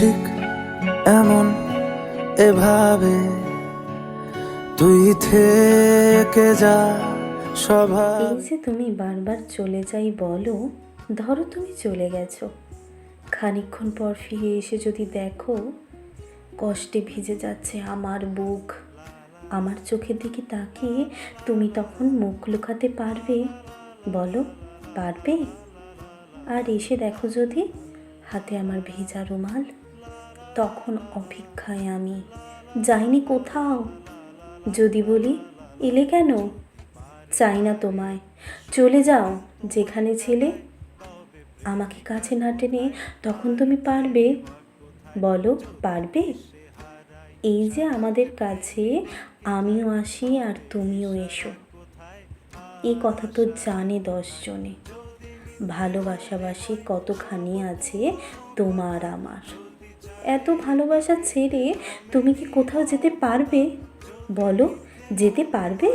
ঠিক এমন এভাবে তুই থেকে যা স্বভাব এই যে তুমি বারবার চলে যাই বলো, ধরো তুমি চলে গেছো। খানিকক্ষণ পর ফিরে এসে যদি দেখো, কষ্টে ভিজে যাচ্ছে আমার বুক। আমার চোখের দিকে তাকিয়ে তুমি তখন মুখ লুকাতে পারবে? বলো, পারবে? আর এসে দেখো যদি, হাতে আমার ভেজা রুমাল। তখন অপেক্ষায় আমি। যাইনি কোথাও। যদি বলি, এলে কেন? চাই না তোমায়। চলে যাও, যেখানে ছেলে। আমাকে কাছে না টেনে তখন তুমি পারবে? বলো, পারবে? এই যে আমাদের কাছে, আমিও আসি আর তুমিও এসো। এই কথা তো জানে দশজনে। ভালোবাসাবাসি কতখানি আছে তোমার আমার। এত ভালোবাসা ছেড়ে তুমি কি কোথাও যেতে পারবে? বলো যেতে পারবে?